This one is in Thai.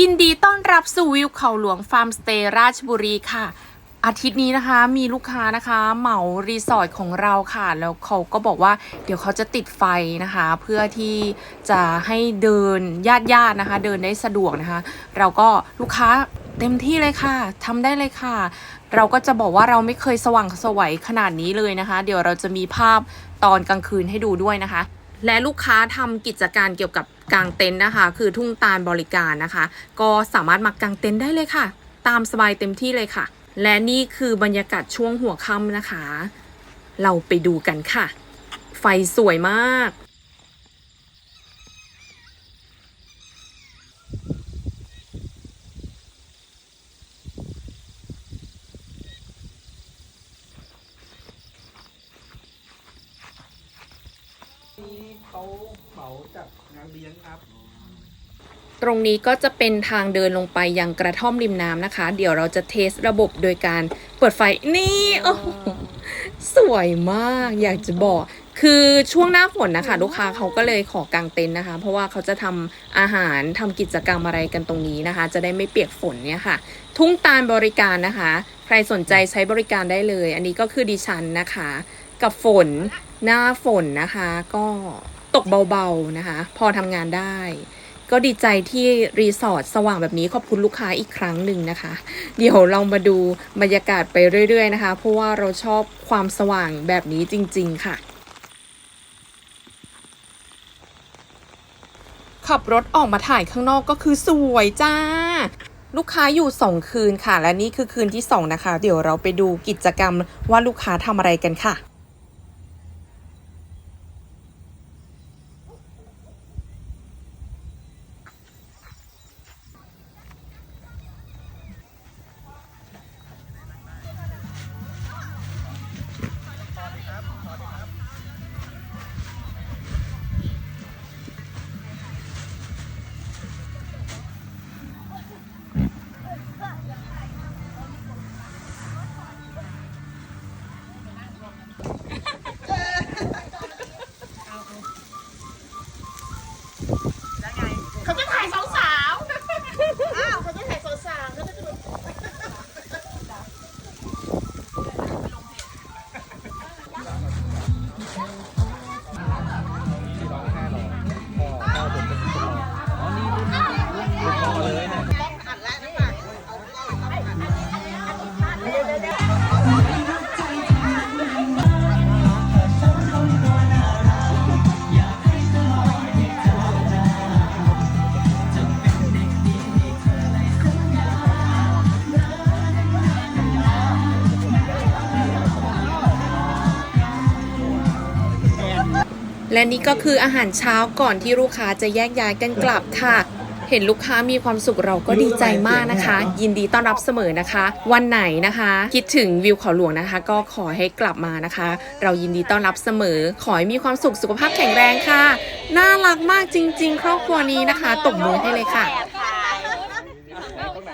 ยินดีต้อนรับสู่วิวเขาหลวงฟาร์มสเตย์ราชบุรีค่ะ อาทิตย์นี้นะคะมีลูกค้านะคะเหมารีสอร์ทของเราค่ะ แล้วเขาก็บอกว่าเดี๋ยวเขาจะติดไฟนะคะ เพื่อที่จะให้เดินญาติญาติๆนะคะ เดินได้สะดวกนะคะ เราก็ลูกค้าเต็มที่เลยค่ะทำได้เลยค่ะ เราก็จะบอกว่าเราไม่เคยสว่างไสวัยขนาดนี้เลยนะคะ เดี๋ยวเราจะมีภาพตอนกลางคืนให้ดูด้วยนะคะ และลูกค้าทำกิจการเกี่ยวกับ กางเต็นท์นะคะ คือทุ่งตาลบริการนะคะ ก็สามารถมากางเต็นท์ได้เลยค่ะ ตามสบายเต็มที่เลยค่ะ และนี่คือบรรยากาศช่วงหัวค่ำนะคะ เราไปดูกันค่ะ ไฟสวยมาก นี้เขาเหมาจากงานเลี้ยงครับ ตรงนี้ก็จะเป็นทางเดินลงไปยังกระท่อมริมน้ำนะคะ เดี๋ยวเราจะเทสระบบโดยการเปิดไฟนี่โอ้โหสวยมากอยากจะบอก คือช่วงหน้าฝนนะคะ ลูกค้าเขาก็เลยขอกางเต็นท์นะคะ เพราะว่าเขาจะทำอาหารทำกิจกรรมอะไรกันตรงนี้นะคะ จะได้ไม่เปียกฝนเนี่ยค่ะ ทุ่งตาลบริการนะคะ ใครสนใจใช้บริการได้เลย อันนี้ก็คือดิฉันนะคะ กับฝนหน้าฝนนะคะ ก็ตกเบาๆนะคะ พอทำงานได้ ก็ดีใจที่รีสอร์ทสว่างแบบนี้ขอบคุณลูกค้าอีกครั้งหนึ่งนะคะ เดี๋ยวเรามาดูบรรยากาศไปเรื่อย ๆ นะคะ เพราะว่าเราชอบความสว่างแบบนี้จริง ๆ ค่ะขับรถออกมาถ่ายข้างนอกก็คือสวยจ้า ลูกค้าอยู่2คืนค่ะ และนี่คือคืนที่2นะคะ เดี๋ยวเราไปดูกิจกรรมว่าลูกค้าทำอะไรกันค่ะ Fuck. และนี่ก็คืออาหารเช้าก่อนที่ลูกค้าจะแยกย้ายกันกลับค่ะ เห็นลูกค้ามีความสุขเราก็ดีใจมากนะคะ ยินดีต้อนรับเสมอนะคะ วันไหนนะคะ คิดถึงวิวเขาหลวงนะคะ ก็ขอให้กลับมานะคะ เรายินดีต้อนรับเสมอ ขอให้มีความสุขสุขภาพแข็งแรงค่ะ น่ารักมากจริง ๆ ครอบครัวนี้นะคะตบมือให้เลยค่ะ